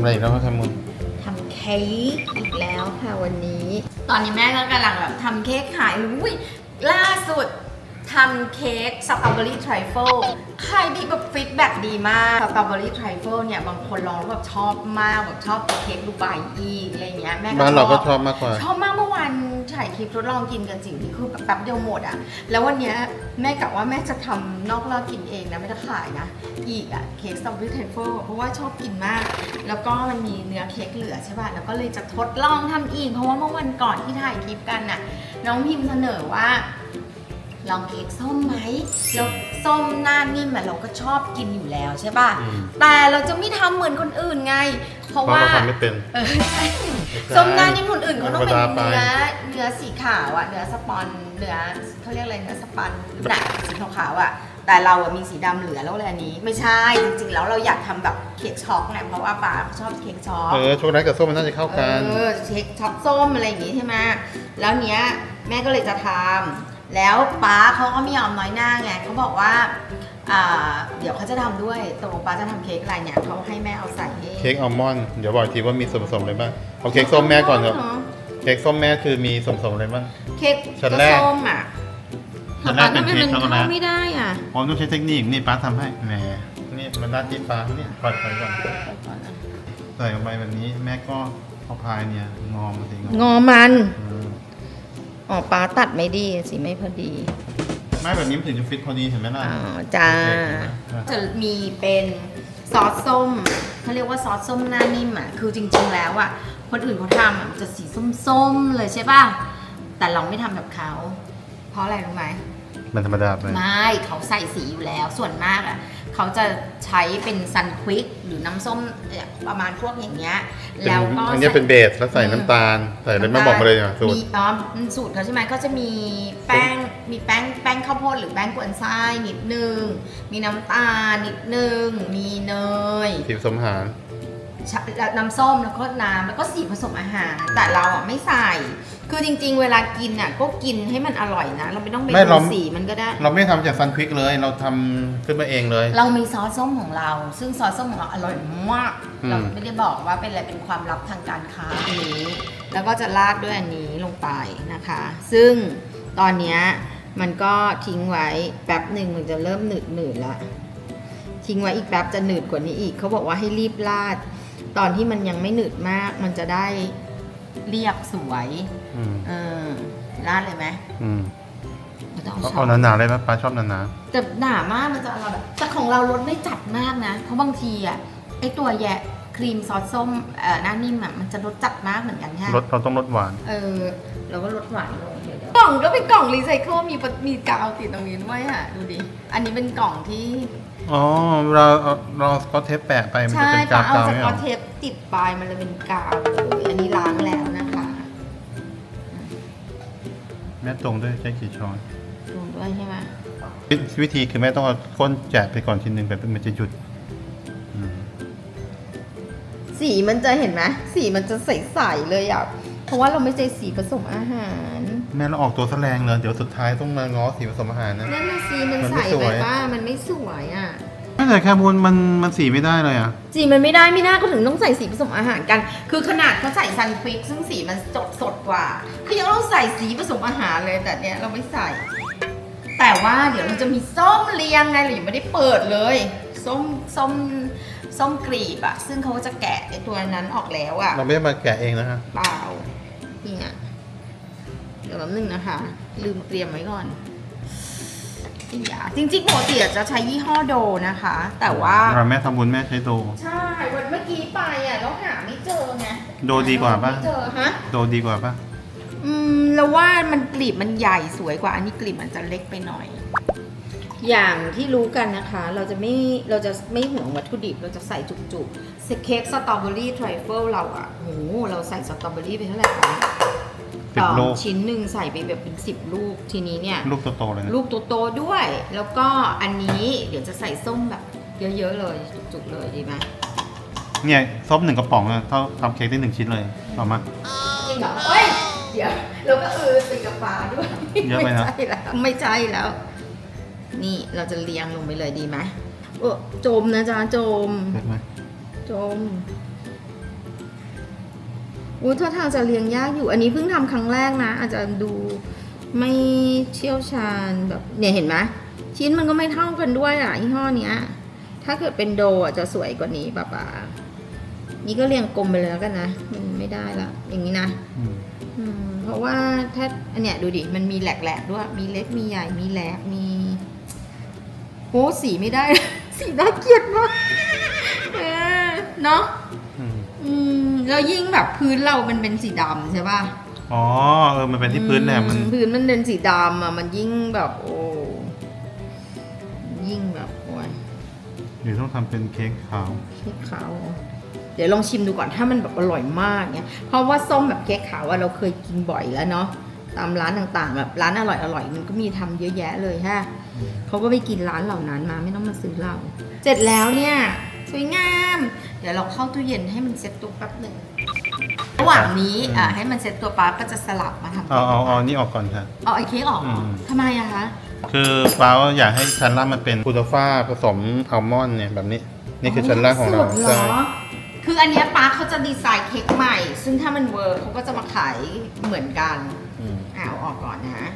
ำอะไรอีกแล้วครับแคมุนทำเค้กอีกแล้วค่ะวันนี้ ตอนนี้แม่ก็กำลังแบบทำเค้กขายอุ้ยล่าสุด ทำเค้กสตรอเบอรี่ทริฟเฟิลขายดีแบบฟีดแบ็กดีมากสตรอเบอรี่ทริฟเฟิลเนี่ยบางคนลองแล้วแบบชอบมากแบบชอบเค้กดูไบอีกอะไรเงี้ยแม่ก็บ้านเราก็ชอบมากกว่า ชอบมากเมื่อวานถ่ายคลิปทดลองกินกันสิ่งที่คือแบบแป๊บเดียวหมดอะ แล้ววันเนี้ยแม่กะว่าแม่จะทำนอกรอบกินเองนะไม่ได้ขายนะ อีกอะเค้กสตรอเบอรี่เทฟเฟิลเพราะว่าชอบกินมาก แล้วก็มันมีเนื้อเค้กเหลือใช่ป่ะแล้วก็เลยจะทดลองทำอีกเพราะว่าเมื่อวันก่อนที่ถ่ายคลิปกันน่ะน้องพิมพ์เสนอว่า ลองเค้กส้มไหมแล้วส้มหน้านิ่มอะเราก็ชอบกินอยู่แล้วใช่ป่ะ อืม แต่เราจะไม่ทำเหมือนคนอื่นไง เพราะเพราะว่า เราทำไม่เป็น เออใช่ส้มหน้านิ่มคนอื่นเขาต้องเป็นธรรมดาไป เนื้อเนื้อสีขาวอะเนื้อสปอนเนื้อเขาเรียกอะไรเนื้อสปันหนักสีขาวๆอะแต่เราอะมีสีดำเหลือแล้วเลยอันนี้ ไม่ใช่จริงๆแล้วเราอยากทำแบบเค้กช็อกไงเพราะว่าป๋าชอบเค้กช็อก เออช็อกโกแลตกับส้มมันน่าจะเข้ากัน เออเค้กช็อกส้มอะไรอย่างงี้ใช่ไหมแล้วเนี้ยแม่ก็เลยจะทำ แล้วป้าเขาก็ไม่ยอมน้อยหน้าไงเขาบอกว่าอ่าเดี๋ยวเขาจะทำด้วยตกลงป้าจะทำเค้กอะไรเนี่ยเขาให้แม่เอาใส่ให้เค้กอัลมอนด์เดี๋ยวบอกอีกทีว่ามีส่วนผสมอะไรบ้างเอาเค้กส้มแม่ก่อนครับเค้กส้มแม่คือมีส่วนผสมอะไรบ้าง เค้กชั้นก็แรก ส้มอะชั้นแรกเป็นเค้กช็อกโกแลตทำไมมันเข้าไม่ได้อะผมต้องใช้เทคนิคนี่ป้าทำให้แหมนี่มันด้านที่ป้าเนี่ยปล่อยไปก่อนใส่ลงไปแบบนี้แม่ก็เอาพายเนี่ยงอมาสิงงอมันเอออ๋อป้าตัดไม่ดีสิไม่พอดี ไม่แบบนี้มันถึงจะฟิตพอดีเห็นไหมล่ะอ๋อจ้าเล็กๆเห็นไหมอะจะมีเป็นซอสส้มเขาเรียกว่าซอสส้มหน้านิ่มอะ คือจริง ๆ แล้วอะ คนอื่นเขาทำอะมันจะสีส้มๆเลยใช่ป่ะ แต่เราไม่ทำแบบเขา เพราะอะไรรู้ไหม มันธรรมดาไป ไม่เขาใส่สีอยู่แล้ว ส่วนมากอะ เขาจะใช้เป็นซันควิกหรือน้ำส้มเนี่ยประมาณพวกอย่างเงี้ยเป็นแล้วก็อันนี้เป็นเบสแล้วใส่น้ำตาล ใส่อะไรไม่บอกมาเลยอะสูตรมีอ๋อสูตรเขาใช่ไหมก็จะมีแป้งมีแป้งแป้งข้าวโพดหรือแป้งกวนไส้นิดนึง มีน้ำตาลนิดนึง มีเนยสีผสมอาหารชะน้ำส้มแล้วก็น้ำแล้วก็สีผสมอาหาร แต่เราอะไม่ใส่ คือจริงๆ เวลากินอะก็กินให้มันอร่อยนะ เราไม่ต้องไปไม่ดูเรา สีมันก็ได้ เราไม่ทำจากซันควิกเลย เราทำขึ้นมาเองเลย เรามีซอสส้มของเรา ซึ่งซอสส้มของเราอร่อยมาก อืม เราไม่ได้บอกว่าเป็นอะไรเป็นความลับทางการค้าอันนี้แล้วก็จะราดด้วยอันนี้ลงไปนะคะ ซึ่งตอนเนี้ยมันก็ทิ้งไว้แป๊บหนึ่งมันจะเริ่มหนืดหนืดๆละทิ้งไว้อีกแป๊บจะหนืดกว่านี้อีกเขาบอกว่าให้รีบราด ตอนที่มันยังไม่หนืดมาก มันจะได้ เรียบสวยอืมเออราดเลยไหมอืมไม่ต้องเอาช้เอาอนหนาๆเลยป่ะป้าชอบหนาแต่หนามากมันจะอร่อยแบบแต่ของเรารสไม่จัดมากนะ เพราะบางทีอะไอตัวแยะครีมซอสส้มเอ่อหน้านิ่มอะมันจะรสจัดมากเหมือนกันใช่ไหมๆรสเราต้องรสหวาน เออเราก็ลดหวานลงเดี๋ยวๆกล่องก็เป็นกล่องรีไซเคิลมีปะมีกาวติดตรงนี้ด้วยอะ ดูดิ อันนี้เป็นกล่องที่ อ๋อเราเอาเราเอาสกอตเทปแปะไปมันจะใช่เป็นปะกาวเอากาวสไม่กเหอรตอเทปติดปลายมันเลยเป็นกาวเลยอั แม่ตรงด้วยใช้กี่ช้อนรวมด้วยใช่ไหมวิวิธีคือแม่ต้องเอาก้นแจกไปก่อนทีหนึ่งแบบมันจะหยุดอืมสีมันจะเห็นไหมสีมันจะใสๆเลยอะเพราะว่าเราไม่ใช่สีผสมอาหารแม่เราออกตัวแสลงเลยเดี๋ยวสุดท้ายต้องมาง้อสีผสมอาหารนะ นั่นน่ะสิมันมันใสไม่สไปวยป้ามันไม่สวยอะ ไม่แต่แค่มูลมันมันสีไม่ได้เลยอะ สีมันไม่ได้ไม่น่าก็ถึงต้องใส่สีผสมอาหารกัน คือขนาดเขาใส่ซันควิกซึ่งสีมันสดสดกว่า คือยังต้องใส่สีผสมอาหารเลยแต่เนี้ยเราไม่ใส่ แต่ว่าเดี๋ยวเราจะมีส้มเลียงไงเรายังไม่ได้เปิดเลย ส้มส้มส้มกรีบอะซึ่งเขาก็จะแกะไอตัวนั้นออกแล้วอะเราไม่ได้มาแกะเองนะฮะเปล่าเนี่ยเดี๋ยวแป๊บนึงนะคะ ลืมเตรียมไว้ก่อน อีหยาจริงๆปกติอะจะใช้ยี่ห้อโดนะคะ แต่ว่าเราแม่ทำบุญแม่ใช้โด ใช่วันเมื่อกี้ไปอะแล้วหาไม่เจอไงโดดีกว่าปะ ไม่เจอฮะ โดดีกว่าปะอืมเราว่ามันกลีบมันใหญ่สวยกว่าอันนี้กลีบมันจะเล็กไปหน่อย อย่างที่รู้กันนะคะ เราจะไม่เราจะไม่ห่วงวัตถุดิบ เราจะใส่จุกๆเค้กสตรอเบอรี่ทริฟเฟิลเราอะโห เราใส่สตรอเบอรี่ไปเท่าไหร่คะ สิบต่อลูกชิ้นหนึ่งใส่ไปแบบเป็นสิบลูกทีนี้เนี่ย ลูกโตๆเลยนะลูกโตๆด้วย แล้วก็อันนี้เดี๋ยวจะใส่ส้มแบบเยอะๆเลยจุกๆเลยดีไหมเนี่ยซบหนึ่งกระป๋องอะเท่าทำเค้กได้หนึ่งชิ้นเลยเอามาจริงเหรอเฮ้ยเดี๋ยวเราก็เออติดกับปลาด้วยเยอะไปนะไม่ใช่แล้วไม่ใช่แล้ว นี่เราจะเรียงลงไปเลยดีไหมโอ้โจมนะจ๊ะโจมเห็นไหมโจม อุ้ยท่าทางจะเลี้ยงยากอยู่ อันนี้เพิ่งทำครั้งแรกนะ อาจจะดูไม่เชี่ยวชาญแบบเนี่ยเห็นไหมชิ้นมันก็ไม่เท่ากันด้วยอะยี่ห้อเนี้ย ถ้าเกิดเป็นโดอะจะสวยกว่านี้ป่ะป่านี่ก็เรียงกลมไปเลยแล้วกันนะ มันไม่ได้ละ อย่างนี้นะอืมอืมเพราะว่าถ้าอันเนี้ยดูดิ มันมีแหลกๆด้วย มีเล็ก มีใหญ่ มีแหลก มีโอ้สีไม่ได้ สีน่าเกลียดมากเออเนาะอืมอืม แล้วยิ่งแบบพื้นเรามันเป็นสีดำใช่ป่ะอ๋อเออมันเป็นที่พื้นแหละมัน อืพื้นมันเป็นสีดำอะมันยิ่งแบบโอ้ยิ่งแบบโอ้ยหรือต้องทำเป็นเค้กขาว เค้กขาวเหรอเดี๋ยวลองชิมดูก่อนถ้ามันแบบอร่อยมากเนี่ยเพราะว่าส้มแบบเค้กขาวว่าเราเคยกินบ่อยแล้วเนาะตามร้านต่างๆ แบบร้านอร่อยๆมันก็มีทำเยอะแยะเลยฮะ เขาก็ไปกินร้านเหล่านั้นมาไม่ต้องมาซื้อเรา เสร็จแล้วเนี่ย สวยงาม เดี๋ยวเราเข้าตู้เย็นให้มันเซ็ตตัวแป๊บหนึ่งระหว่างนี้อะให้มันเซ็ตตัวป๊าก็จะสลับมาทำเอาเอาเอานี่ออกก่อนค่ะ เอาไอ้เค้กออกเหรออมทำไมอะคะคือฟ้าอยากให้ชั้นล่างมันเป็นคูโดฟ้าผสมอัลมอนด์เนี่ยแบบนี้ นี่คือชั้นล่างของเราสุดเหรใช่ อคืออันเนี้ยป้าเขาจะดีไซน์เค้กใหม่ ซึ่งถ้ามันเวิร์กเขาก็จะมาขายเหมือนกันอืม อ่าเอาออกก่อนนะ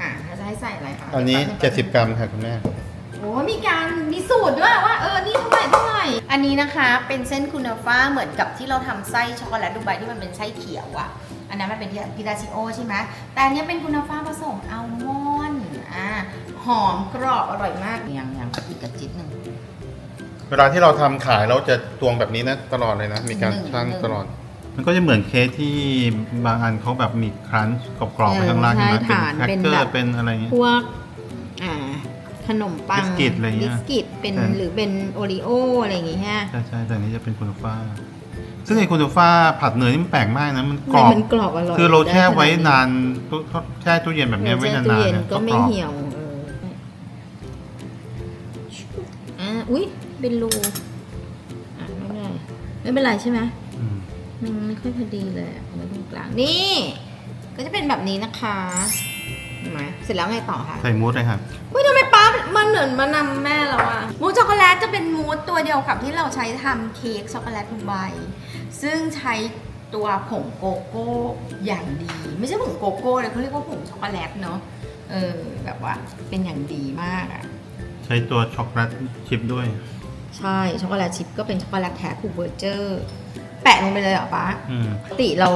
อ่าเราจะให้ใส่อะไรคะอันนี้ 70 กรัมค่ะคุณแม่โอ้มีการมีสูตรด้วยว่าเออ นี่เท่าไหร่เท่าไหร่ อันนี้นะคะเป็นเส้นคูนาฟ้าเหมือนกับที่เราทำไส้ช็อกโกแลตดูไบที่มันเป็นไส้เขียวอะอันนั้นมันเป็นพิดาชิโอใช่ไหมแต่อันเนี้ยเป็นคูนาฟ้าผสมอัลมอนด์อ่าหอมกรอบอร่อยมากยังยังอีกกระจิตหนึ่ง เวลาที่เราทำขายเราจะตวงแบบนี้นะตลอดเลยนะ มีการหนึ่งชั่งหนึ่ง ตลอด มันก็จะเหมือนเค้กที่บางอันเขาแบบมีครันช์กรอบๆไว้ข้างล่างเออใช่ไหมใช่เป็นฐานแครกเกอเป็นแบร์บเป็นอะไรเงี้ยพวกอ่าข นมปังบิสกิตอะไรเงี้ยบิสกิตเป็นใช่ หรือเป็นโอรีโออะไรอย่างงี้ฮะใช่ใช่แต่อันนี้จะเป็นคูโดฟ้า ซึ่งไอ้คูโดฟ้าผัดเนยนี่มันแปลกมากนะมันกรอบมันกรอบอร่อยคือเราแช่ไว้ด้ขดนานตู้แช่ตู้เย็นแบบเนี้ยไว้แช่นานตู้ๆเย็นเนี่ยก็ไม่รอบ เหี่ยวเอออ่าอุ้ยเป็นรูอะไม่เป็นไรไม่เป็นไรใช่ไหม อืมมันไม่ค่อยพอดีเลยอะเอาไว้ตรงกลางนี่ ก็จะเป็นแบบนี้นะคะเห็นไหมเสร็จแล้วไงต่อคะใส่มูสเลยค่ะเฮ้ยทำไม ป้ามันเหมือนมานำแม่เราอะมูสช็อกโกแลตจะเป็นมูสตัวเดียวกับที่เราใช้ทำเค้กช็อกโกแลตทุกใบซึ่งใช้ตัวผงโกโก้อย่างดี ไม่ใช่ผงโกโก้เลยเขาเรียกว่าผงช็อกโกแลตเนาะเออแบบว่าเป็นอย่างดีมากอะใช้ตัวช็อกโกแลตชิพด้วย ใช่ ช็อกโกแลตชิพก็เป็นช็อกโกแลตแท้คูเวอร์เจอร์ แปะลงไปเลยเหรอป้าอืมปกติเรา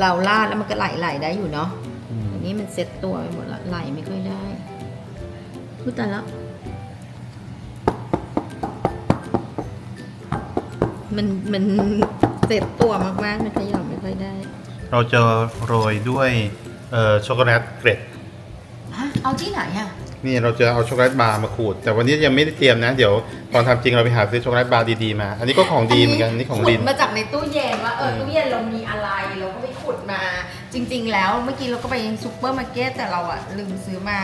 เราลาดแล้วมันก็ไหลๆได้อยู่เนาะอืมอันนี้มันเซ็ตตัวไปหมดละไหลไม่ค่อยได้ พูดแต่ละมันมันเซ็ตตัวมากๆมันขยับไม่ค่อยได้ เราจะโรยด้วยเอ่อช็อกโกแลตเกร็ดฮะเอาที่ไหนอะนี่เราจะเอาช็อกโกแลตบาร์มาขูด แต่วันนี้ยังไม่ได้เตรียมนะ เดี๋ยวตอนทำจริงเราไปหาซื้อช็อกโกแลตบาร์ดีๆมา อันนี้ก็ของดีเหมือนกันอันนี่ของขุลิดนมาจากในตู้เย็นว่าเอออืมตู้เย็นเรามีอะไรเราก็ไปขุดมา จริง ๆ แล้วเมื่อกี้เราก็ไปซูเปอร์มาร์เก็ตแต่เราอะลืมซื้อมา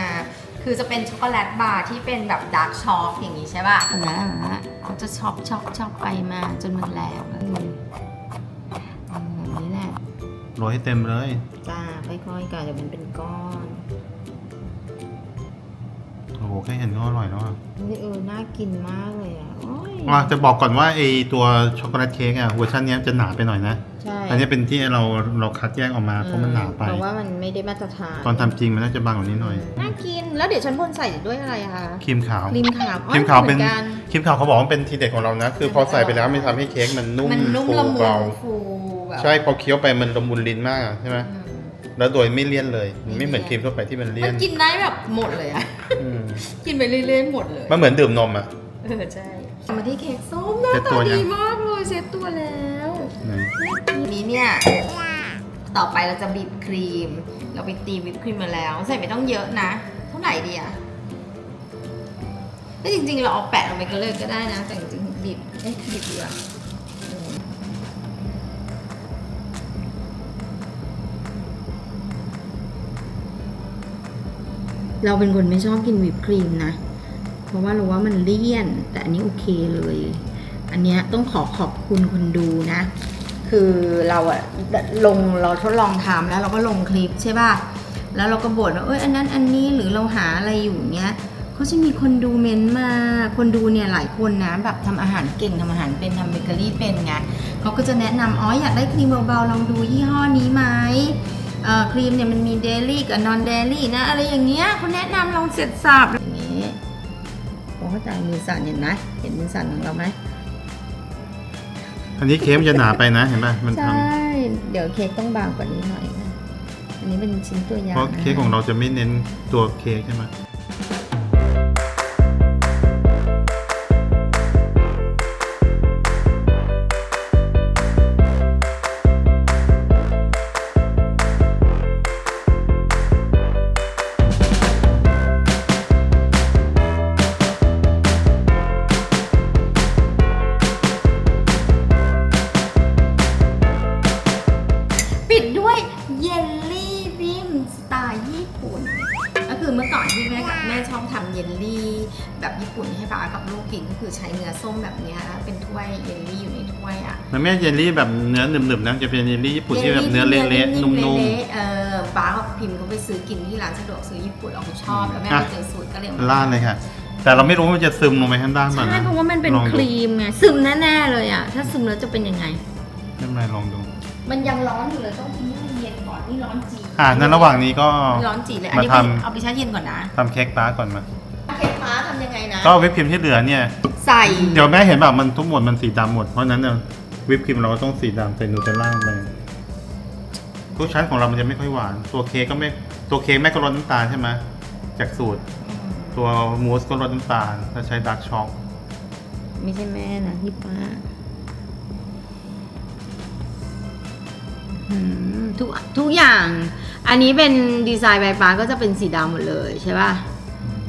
คือจะเป็นช็อกโกแลตบาร์ที่เป็นแบบดาร์กช็อกอย่างนี้ใช่ป่ะนะเขาจะช็อกช็อกช็อกไปมาจนมันแหลกอืมอืมอย่างนี้แหละโรยให้เต็มเลยจ้าค่อยๆกันเดี๋ยวมันเป็นก้อนโอ้โหแค่เห็นก็อร่อยแล้วอะเฮ้ยเออน่ากินมากเลยอะโอ้ยอะจะบอกก่อนว่าไอตัวช็อกโกแลตเค้กอะเวอร์ชันเนี้ยจะหนาไปหน่อยนะ ใช่ อันนี้เป็นที่เราเราคัดแยกออกมาเพราะมันหนาไป เพราะว่ามันไม่ได้มาตรฐาน ตอนทำจริงมันน่าจะบางกว่านี้หน่อย น่ากิน แล้วเดี๋ยวฉันพ่นใส่ด้วยอะไรอะคะครีมขาว ครีมขาวอ๋อครีมขาวเป็นหมือกัครีมขาวเขาบอกว่าเป็นทีเด็ดของเรานะ คือพอใส่ไปแล้วมันทำให้เค้กมันนุ่มมันนุ่มฟูละมุนเบาฟูแบบใช่พอเคี้ยวไปมันละมุนลิ้นมากอะใช่ไหมอืมแล้วโดยไม่เลี่ยนเลยมันไม่เหมือนไม่คเลี่รียนมทั่วไปที่มันเลี่มัยนนกินได้แบบหมดเลยอะอืมกินไปเรื่อยๆหมดเลย มันเหมือนดื่มนมอะ เออใช่มาที่เค้กส้มหน้าเซ็ตตัตาวยังดีมากเลยเซ็ตตัวแล้วไหนทีนี้ เนี่ย ต่อไปเราจะบีบครีม เราไปตีวิปครีมมาแล้ว ใส่ไม่ต้องเยอะนะ เท่าไหร่ดีอะแต่จริงๆ เราเอาแปะลงไปก็เลยก็ได้นะ แต่จริงๆบีบเอ๊ะบีบดีกว่าเราเป็นคนไม่ชอบกินวิปครีมนะ เพราะว่าเราว่ามันเลี่ยน แต่อันนี้โอเคเลย อันเนี้ยต้องขอขอบคุณคนดูนะ คือเราอะลงเราทดลองทำแล้วเราก็ลงคลิปใช่ป่ะ แล้วเราก็บ่นว่าเอ้ยอันนั้นอันนี้หรือเราหาอะไรอยู่เนี้ยเขาจะมีคนดูเมนมา คนดูเนี่ยหลายคนนะแบบทำอาหารเก่งทำอาหารเป็นทำเบเกอรี่เป็นไงเขาก็จะแนะนำอ๋ออยากได้ครีมเบาๆลองดูยี่ห้อนี้ไหมครีมเนี่ยมันมีเดลี่กับนอนเดลี่นะ อะไรอย่างเงี้ยเขาแนะนำลองเสร็จสับอย่างนี้โอ้เขาจ่ายมือสั่นเห็นไหมเห็นมือสั่นของเราไหม อันนี้เค้กมันจะหนาไปนะเห็นป่ะมันทใช่เดี๋ยวเค้กต้องบางกว่านี้หน่อยนะ อันนี้เป็นชิ้นตัวอำย่างเพราะนะเค้กของเราจะไม่เน้นตัวเค้กใช่ไหม ดด้วยเยลลี่ริมสไตล์ญี่ปุ่น ก็คือเมื่อก่อนที่แม่กับแม่ชอบทำเยลลี่แบบญี่ปุ่นให้ป้ากับลูกกินก็คือใช้เนื้อส้มแบบเนี้ยแล้วเป็นถ้วยเยลลี่อยู่ในถ้วยอะ มันไม่ใช่เยลลี่แบบเนื้อหนึบๆนะจะเป็นเยลลี่ญี่ปุ่นที่แบบเนื้อเละๆนุ่มเละๆเออป้ากับพิมพ์เขาไปซื้อกินที่ร้านสะดวกซื้อญี่ปุ่นเราเขาชอบแล้วแม่ไปเจอสูตรก็เลยเอมๆล่าดเลยค่ะ แต่เราไม่รู้ว่ามันจะซึมลงไปข้างล่างป่ะใช่นะเพราะว่ามันเป็นลองคดูรีมไงซึมแน่ๆเลยอะ ถ้าซึมแล้วจะเป็นยังไง ไม่เป็นไรลองดู มันยังร้อนอยู่เลยต้องทิ้งให้มั นเย็นก่อนนี่ร้อนจีอ่านั้นระหว่างนี้ก็ร้อนจีเลย อันนี้มาไปทำเอาไปแช่เย็นก่อนนะทำเค้กป้าก่อนมา เค้กฟ้าทำยังไงนะ ก็วิปครีมที่เหลือเนี่ย ใส่เดี๋ยวแม่เห็นแบบมันทุกหมดมันสีดำหมด เพราะฉะนั้นเนี่ยวิปครีมเราก็ต้องสีดำใส่นูเทลล่าลงไปทุกชั้นของเรามันจะไม่ค่อยหวาน ตัวเค้กก็ไม่ตัวเค้กแม่ก็ลดน้ำตาลใช่ไหมจากสูตร ตัวมูสก็ลดน้ำตาลถ้าใช้ดาร์กช็อกไม่ใช่แม่นะพี่ป้า ทุกทุกอย่าง อันนี้เป็นดีไซน์ใบป้าก็จะเป็นสีดำหมดเลยใช่ป่ะ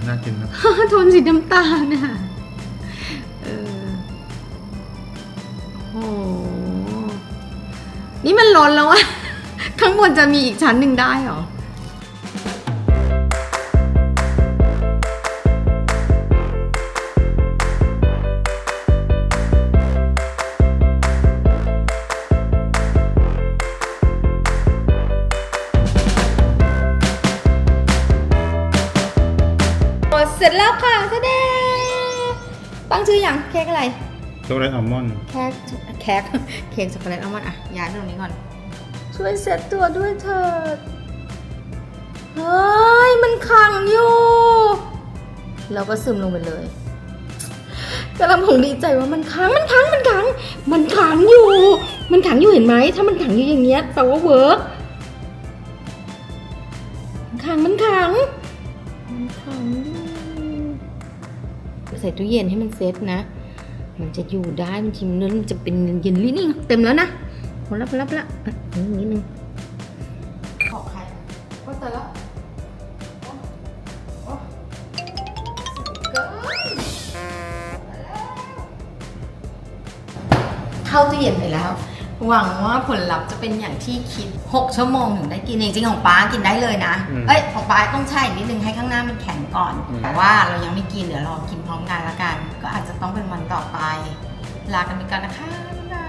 น่ากินนะ โทนสีน้ำตาลน่ะเออโอ้โหนี่มันล้นแล้วอะข้างบนจะมีอีกชั้นหนึ่งได้เหรอ ช็อกโกแลตอัลมอนด์เค้กเค้กเค้กช็อกโกแลตอัลมอนด์อะย้ายไปตรงนี้ก่อน ช่วยเซ็ตตัวด้วยเถิดเฮ้ย มันขังอยู่เราก็ซึมลงไปเลยกำลังผมดีใจว่ามันขังมันขังมันขัง มันขังอยู่ มันขังอยู่เห็นไหมถ้ามันขังอยู่อย่างเงี้ยแปลว่าเวิร์กมันขังมันขังมันขังอยู่ใส่ตู้เย็นให้มันเซ็ตนะ มันจะอยู่ได้มันทีมันจะเป็นเย็นลี่นี่เต็มแล้วนะพอแล้วพอแล้วแล้วอะนิดนึงขอใครก็เจอแล้วเข้าตู้เย็นไปแล้ว หวังว่าผลลัพธ์จะเป็นอย่างที่คิด 6 ชั่วโมงถึงได้กินจริงๆของป้ากินได้เลยนะเอ้ยของป้าต้องแช่อีกนิดนึงให้ข้างหน้ามันแข็งก่อนแต่ว่าเรายังไม่กินเดี๋ยวรอกินพร้อมกันละกัน ก็อาจจะต้องเป็นวันต่อไป ลากันไปก่อนนะคะบ๊ายบาย